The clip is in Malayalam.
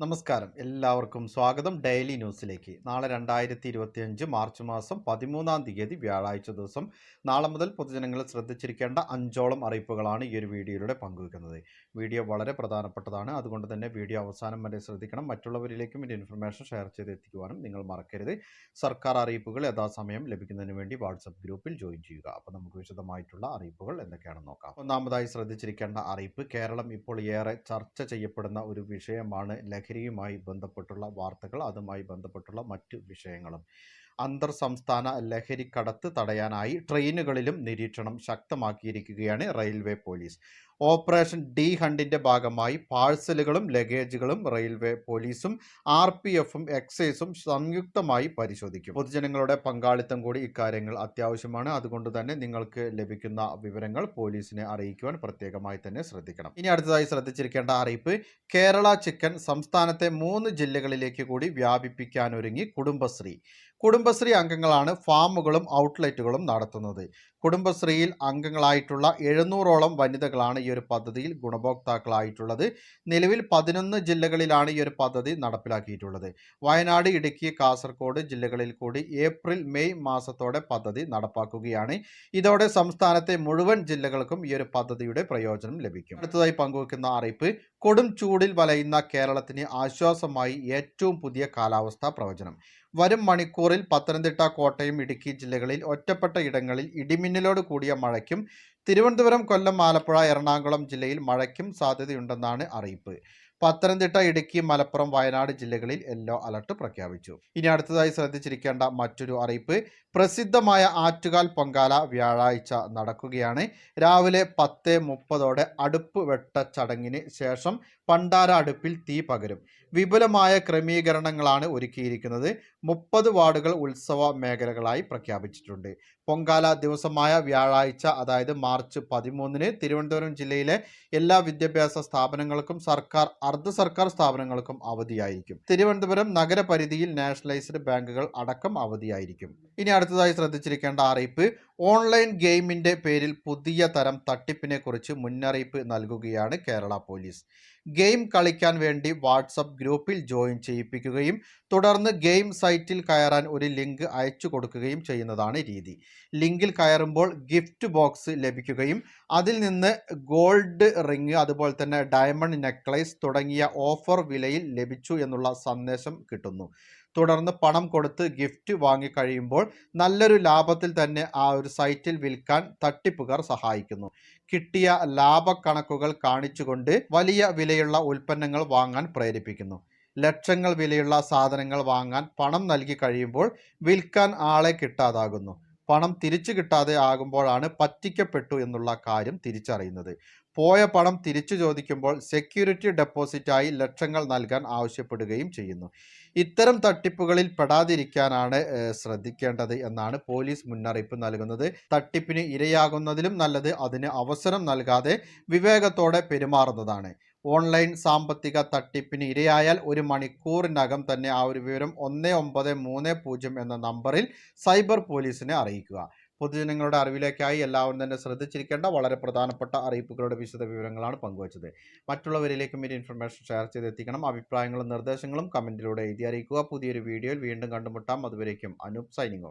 നമസ്കാരം. എല്ലാവർക്കും സ്വാഗതം. ഡെയിലി ന്യൂസിലേക്ക്. നാളെ രണ്ടായിരത്തി ഇരുപത്തിയഞ്ച് മാർച്ച് മാസം പതിമൂന്നാം തീയതി വ്യാഴാഴ്ച ദിവസം നാളെ മുതൽ പൊതുജനങ്ങൾ ശ്രദ്ധിച്ചിരിക്കേണ്ട അഞ്ചോളം അറിയിപ്പുകളാണ് ഈ ഒരു വീഡിയോയിലൂടെ പങ്കുവെക്കുന്നത്. വീഡിയോ വളരെ പ്രധാനപ്പെട്ടതാണ്. അതുകൊണ്ട് തന്നെ വീഡിയോ അവസാനം വരെ ശ്രദ്ധിക്കണം. മറ്റുള്ളവരിലേക്കും ഇതിന്റെ ഇൻഫർമേഷൻ ഷെയർ ചെയ്ത് എത്തിക്കുവാനും നിങ്ങൾ മറക്കരുത്. സർക്കാർ അറിയിപ്പുകൾ യഥാസമയം ലഭിക്കുന്നതിന് വേണ്ടി വാട്സപ്പ് ഗ്രൂപ്പിൽ ജോയിൻ ചെയ്യുക. അപ്പോൾ നമുക്ക് വിശദമായിട്ടുള്ള അറിയിപ്പുകൾ എന്തൊക്കെയാണെന്ന് നോക്കാം. ഒന്നാമതായി ശ്രദ്ധിച്ചിരിക്കേണ്ട അറിയിപ്പ് കേരളം ഇപ്പോൾ ഏറെ ചർച്ച ചെയ്യപ്പെടുന്ന ഒരു വിഷയമാണ് ലഹരിയുമായി ബന്ധപ്പെട്ടുള്ള വാർത്തകൾ അതുമായി ബന്ധപ്പെട്ടുള്ള മറ്റു വിഷയങ്ങളും. അന്തർ സംസ്ഥാന ലഹരിക്കടത്ത് തടയാനായി ട്രെയിനുകളിലും നിരീക്ഷണം ശക്തമാക്കിയിരിക്കുകയാണ് റെയിൽവേ പോലീസ്. ഓപ്പറേഷൻ ഡി ഹണ്ടിന്റെ ഭാഗമായി പാഴ്സലുകളും ലഗേജുകളും റെയിൽവേ പോലീസും ആർ പി എഫും എക്സൈസും സംയുക്തമായി പരിശോധിക്കും. പൊതുജനങ്ങളുടെ പങ്കാളിത്തം കൂടി ഇക്കാര്യങ്ങൾ അത്യാവശ്യമാണ്. അതുകൊണ്ട് തന്നെ നിങ്ങൾക്ക് ലഭിക്കുന്ന വിവരങ്ങൾ പോലീസിനെ അറിയിക്കുവാൻ പ്രത്യേകമായി തന്നെ ശ്രദ്ധിക്കണം. ഇനി അടുത്തതായി ശ്രദ്ധിച്ചിരിക്കേണ്ട അറിയിപ്പ് കേരള ചിക്കൻ സംസ്ഥാനത്തെ മൂന്ന് ജില്ലകളിലേക്ക് കൂടി വ്യാപിപ്പിക്കാനൊരുങ്ങി കുടുംബശ്രീ. കുടുംബശ്രീ അംഗങ്ങളാണ് ഫാമുകളും ഔട്ട്ലെറ്റുകളും നടത്തുന്നത്. കുടുംബശ്രീയിൽ അംഗങ്ങളായിട്ടുള്ള എഴുന്നൂറോളം വനിതകളാണ് ഈ ഒരു പദ്ധതിയിൽ ഗുണഭോക്താക്കളായിട്ടുള്ളത്. നിലവിൽ പതിനൊന്ന് ജില്ലകളിലാണ് ഈ ഒരു പദ്ധതി നടപ്പിലാക്കിയിട്ടുള്ളത്. വയനാട് ഇടുക്കി കാസർഗോഡ് ജില്ലകളിൽ കൂടി ഏപ്രിൽ മെയ് മാസത്തോടെ പദ്ധതി നടപ്പാക്കുകയാണ്. ഇതോടെ സംസ്ഥാനത്തെ മുഴുവൻ ജില്ലകൾക്കും ഈ ഒരു പദ്ധതിയുടെ പ്രയോജനം ലഭിക്കും. അടുത്തതായി പങ്കുവെക്കുന്ന അറിയിപ്പ് കൊടും ചൂടിൽ വലയുന്ന കേരളത്തിന് ആശ്വാസമായി ഏറ്റവും പുതിയ കാലാവസ്ഥാ പ്രവചനം. വരും മണിക്കൂറിൽ പത്തനംതിട്ട കോട്ടയം ഇടുക്കി ജില്ലകളിൽ ഒറ്റപ്പെട്ട ഇടങ്ങളിൽ ഇടിമിന്നലോട് കൂടിയ മഴയ്ക്കും തിരുവനന്തപുരം കൊല്ലം ആലപ്പുഴ എറണാകുളം ജില്ലയിൽ മഴയ്ക്കും സാധ്യതയുണ്ടെന്നാണ് അറിയിപ്പ്. പത്തനംതിട്ട ഇടുക്കി മലപ്പുറം വയനാട് ജില്ലകളിൽ യെല്ലോ അലർട്ട് പ്രഖ്യാപിച്ചു. ഇനി അടുത്തതായി ശ്രദ്ധിച്ചിരിക്കേണ്ട മറ്റൊരു അറിയിപ്പ് പ്രസിദ്ധമായ ആറ്റുകാൽ പൊങ്കാല വ്യാഴാഴ്ച നടക്കുകയാണ്. രാവിലെ പത്ത് മുപ്പതോടെ അടുപ്പ് വെട്ട ചടങ്ങിന് ശേഷം പണ്ടാര അടുപ്പിൽ തീ പകരും. വിപുലമായ ക്രമീകരണങ്ങളാണ് ഒരുക്കിയിരിക്കുന്നത്. മുപ്പത് വാർഡുകൾ ഉത്സവ മേഖലകളായി പ്രഖ്യാപിച്ചിട്ടുണ്ട്. പൊങ്കാല ദിവസമായ വ്യാഴാഴ്ച അതായത് മാർച്ച് പതിമൂന്നിന് തിരുവനന്തപുരം ജില്ലയിലെ എല്ലാ വിദ്യാഭ്യാസ സ്ഥാപനങ്ങൾക്കും സർക്കാർ അർദ്ധ സർക്കാർ സ്ഥാപനങ്ങൾക്കും അവധിയായിരിക്കും. തിരുവനന്തപുരം നഗരപരിധിയിൽ നാഷണലൈസ്ഡ് ബാങ്കുകൾ അടക്കം അവധിയായിരിക്കും. ഇനി അടുത്തതായി ശ്രദ്ധിച്ചിരിക്കേണ്ട അറിയിപ്പ് ഓൺലൈൻ ഗെയിമിന്റെ പേരിൽ പുതിയ തരം തട്ടിപ്പിനെ കുറിച്ച് മുന്നറിയിപ്പ് നൽകുകയാണ് കേരള പോലീസ്. ഗെയിം കളിക്കാൻ വേണ്ടി വാട്സപ്പ് ഗ്രൂപ്പിൽ ജോയിൻ ചെയ്യിപ്പിക്കുകയും തുടർന്ന് ഗെയിം സൈറ്റിൽ കയറാൻ ഒരു ലിങ്ക് അയച്ചു കൊടുക്കുകയും ചെയ്യുന്നതാണ് രീതി. ലിങ്കിൽ കയറുമ്പോൾ ഗിഫ്റ്റ് ബോക്സ് ലഭിക്കുകയും അതിൽ നിന്ന് ഗോൾഡ് റിങ് അതുപോലെ തന്നെ ഡയമണ്ട് നെക്ലൈസ് തുടങ്ങിയ ഓഫർ വിലയിൽ ലഭിച്ചു എന്നുള്ള സന്ദേശം കിട്ടുന്നു. തുടർന്ന് പണം കൊടുത്ത് ഗിഫ്റ്റ് വാങ്ങിക്കഴിയുമ്പോൾ നല്ലൊരു ലാഭത്തിൽ തന്നെ ആ ഒരു സൈറ്റിൽ വിൽക്കാൻ തട്ടിപ്പുകാർ സഹായിക്കുന്നു. കിട്ടിയ ലാഭക്കണക്കുകൾ കാണിച്ചുകൊണ്ട് വലിയ വിലയുള്ള ഉൽപ്പന്നങ്ങൾ വാങ്ങാൻ പ്രേരിപ്പിക്കുന്നു. ലക്ഷങ്ങൾ വിലയുള്ള സാധനങ്ങൾ വാങ്ങാൻ പണം നൽകി കഴിയുമ്പോൾ വിൽക്കാൻ ആളെ കിട്ടാതാകുന്നു. പണം തിരിച്ചു കിട്ടാതെ ആകുമ്പോഴാണ് പറ്റിക്കപ്പെട്ടു എന്നുള്ള കാര്യം തിരിച്ചറിയുന്നത്. പോയ പണം തിരിച്ചു ചോദിക്കുമ്പോൾ സെക്യൂരിറ്റി ഡെപ്പോസിറ്റായി ലക്ഷങ്ങൾ നൽകാൻ ആവശ്യപ്പെടുകയും ചെയ്യുന്നു. ഇത്തരം തട്ടിപ്പുകളിൽ പെടാതിരിക്കാനാണ് ശ്രദ്ധിക്കേണ്ടത് എന്നാണ് പോലീസ് മുന്നറിയിപ്പ് നൽകുന്നത്. തട്ടിപ്പിന് ഇരയാകുന്നതിലും നല്ലത് അതിന് അവസരം നൽകാതെ വിവേകത്തോടെ പെരുമാറുന്നതാണ്. ഓൺലൈൻ സാമ്പത്തിക തട്ടിപ്പിന് ഇരയായാൽ ഒരു മണിക്കൂറിനകം തന്നെ ആ ഒരു വിവരം ഒന്ന് ഒമ്പത് മൂന്ന് പൂജ്യം എന്ന നമ്പറിൽ സൈബർ പോലീസിനെ അറിയിക്കുക. പൊതുജനങ്ങളുടെ അറിവിലേക്കായി എല്ലാവരും തന്നെ ശ്രദ്ധിച്ചിരിക്കേണ്ട വളരെ പ്രധാനപ്പെട്ട അറിയിപ്പുകളുടെ വിശദ വിവരങ്ങളാണ് പങ്കുവച്ചത്. മറ്റുള്ളവരിലേക്കും ഈ ഇൻഫർമേഷൻ ഷെയർ ചെയ്തെത്തിക്കണം. അഭിപ്രായങ്ങളും നിർദ്ദേശങ്ങളും കമന്റിലൂടെ എഴുതി അറിയിക്കുക. പുതിയൊരു വീഡിയോയിൽ വീണ്ടും കണ്ടുമുട്ടാം. അതുവരേക്കും അനൂപ് സൈനിങ്